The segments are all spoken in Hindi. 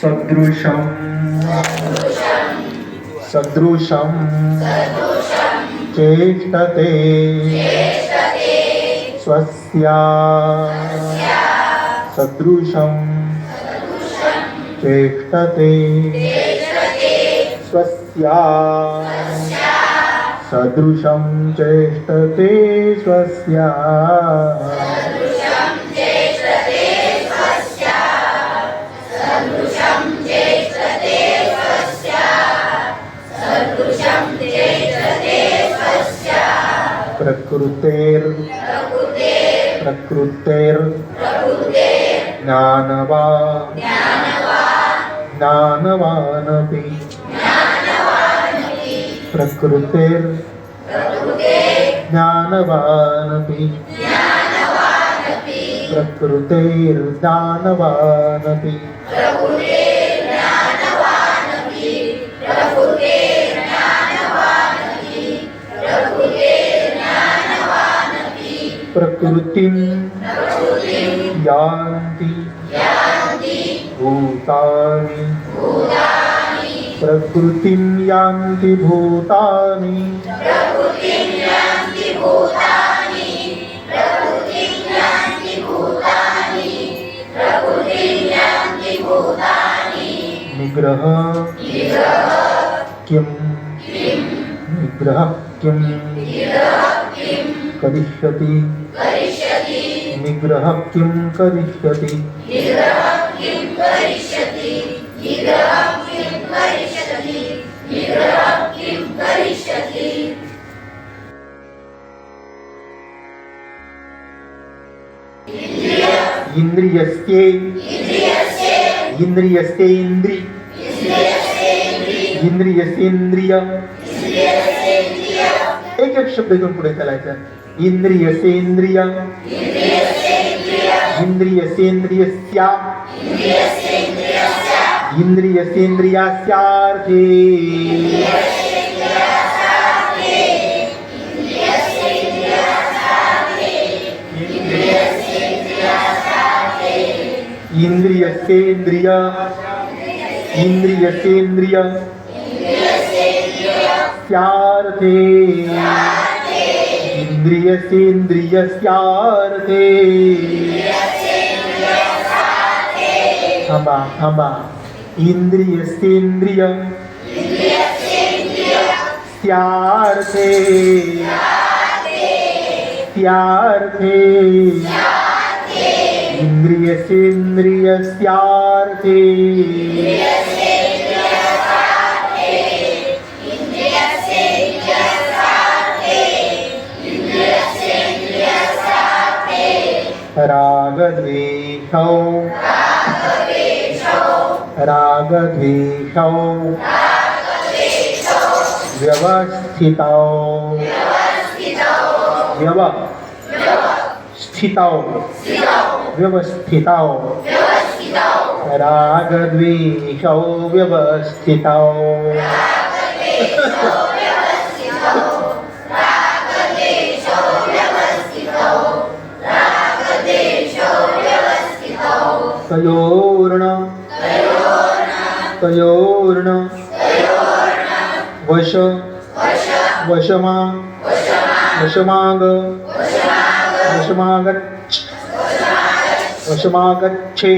सदृशं सदृशं चेष्टते स्वस्या। सदृशं चेष्टते स्वस्या। सदृशं चेष्टते स्वस्या। प्रकृतेर् प्रकृतेर् ज्ञानवा ज्ञानवानपि प्रकृतेर् ज्ञानवानपि प्रकृतेर्ज्ञानवानपि प्रकृतिं यान्ति भूतानि। प्रकृतिं यान्ति भूतानि। निग्रह किं? निग्रह किं? करिष्यति। निग्रह किं करिष्यति? इंद्रियस्ये इंद्रि इंद्रियस्येंद्रिय एक एक शब्द घेऊन पुढे चालायचं इंद्रियसेंद्रिय इंद्रियसेंद्रियस्या इंद्रियसेंद्रियास्यार्थे इंद्रियसेंद्रिय इंद्रियसेंद्रिय स्यार्थे। इंद्रियसेंद्रियस्यार्थे थांबा थांबा इंद्रियसेंद्रिय स्यार्थे। स्यार्थे। इंद्रियसेंद्रियस्यार्थे रागद्वेषौ रागद्वेषौ व्यवस्थितौ व्यव स्थितौ व्यवस्थितौ रागद्वेषौ व्यवस्थितौ तयोर्ण तयोर्ण वश। वशमा वशमाग। वशमागच्छ। वशमागच्छे।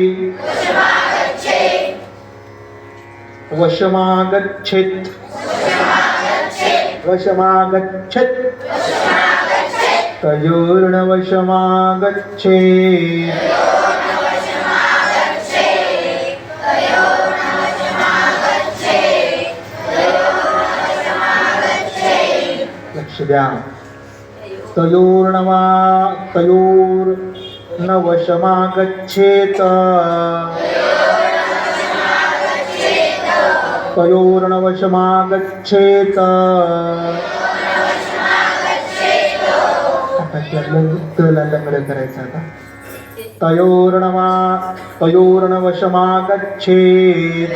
वशमागच्छेत्। वशमागच्छेत्। तयोर्णवशमागच्छेत्। लक्ष द्या तयोर्णवा तयोर्नवशमागच्छेत तयोर्णवशमागच्छेत आता त्यातलं तला करायचं आता तयोर्णवा तयोर्णवशमागच्छेत।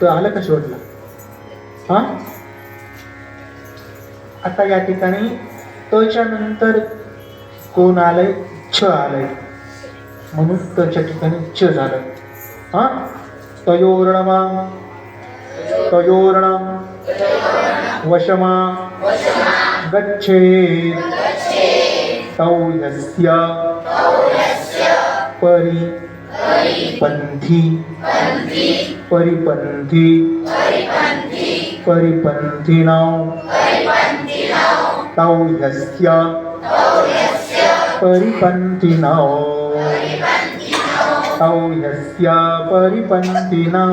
तर आलं का शेवटला हा? आता या ठिकाणी तच्या नंतर कोण आलंय? छ आलंय. म्हणून तच्या ठिकाणी छ झालं. हा? तयोर्णमा. तयोर्ण वशमा. गच्छेत तौ यस्य परि. पंथी परिपंथी परिपंथिनौ तौ यस्य परिपन्थिनौ तौ यस्य परिपन्थिनौ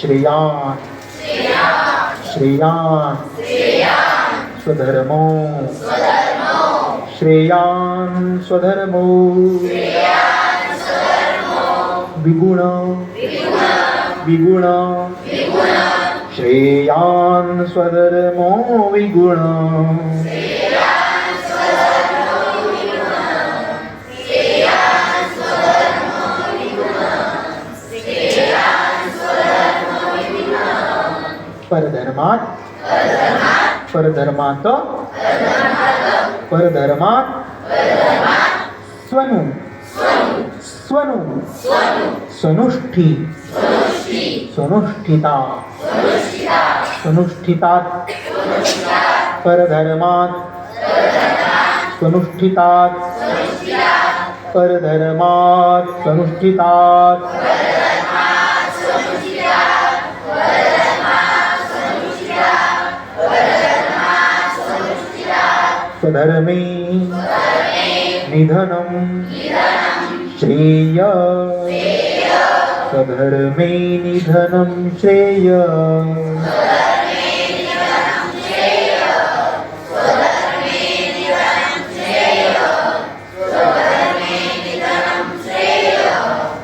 श्रेयान् श्रेयान् स्वधर्मो श्रेयान् स्वधर्मो विगुण विगुण श्रेयान् स्वधर्मो विगुण परधर्मात परधर्मात परधर्मात स्वनु स्वनु स्वनुष्ठी स्वनुष्ठिता स्वनुष्ठितात परधर्मात स्वनुष्ठितात परधर्मात स्वनुष्ठितात स्वधर्मे निधनं श्रेय स्वधर्मे निधनं श्रेय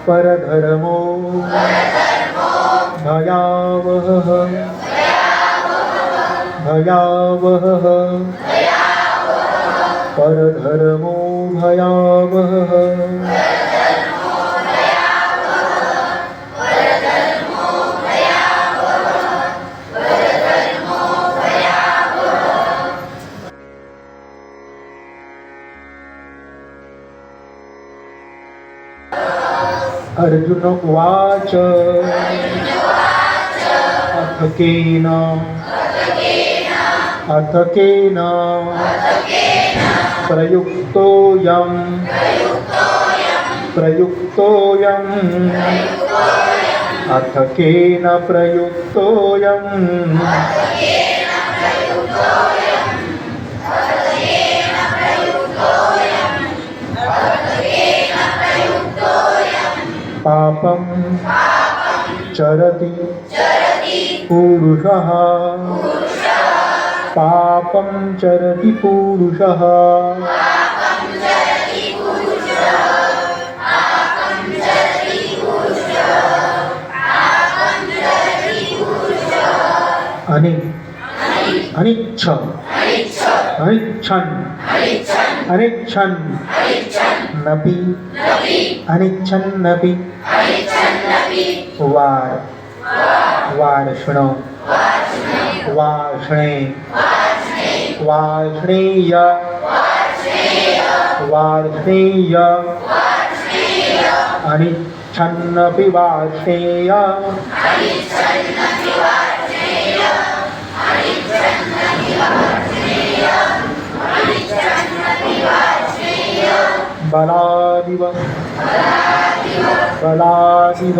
परधर्मो भयावहः भयावहः परधर्मो भयावहः अर्जुन उवाच। अथ केन अथ केन प्रयुक्तोऽयं प्रयुक्तोऽयम् अथ केन प्रयुक्तोऽयम् पापं चरति। पुरुषः। पापं चरति पुरुषः अनि अनिच्छ अनिच्छन् अनिच्छन् नपि अनिच्छन्नपि वार વાર્ષ્ણી વાર્ષ્ણીય વાર્ષ્ણીય અનિચ્છન્નપી વાર્ષ્ણેય બલાદિવ બલાદિવ બલાદિવ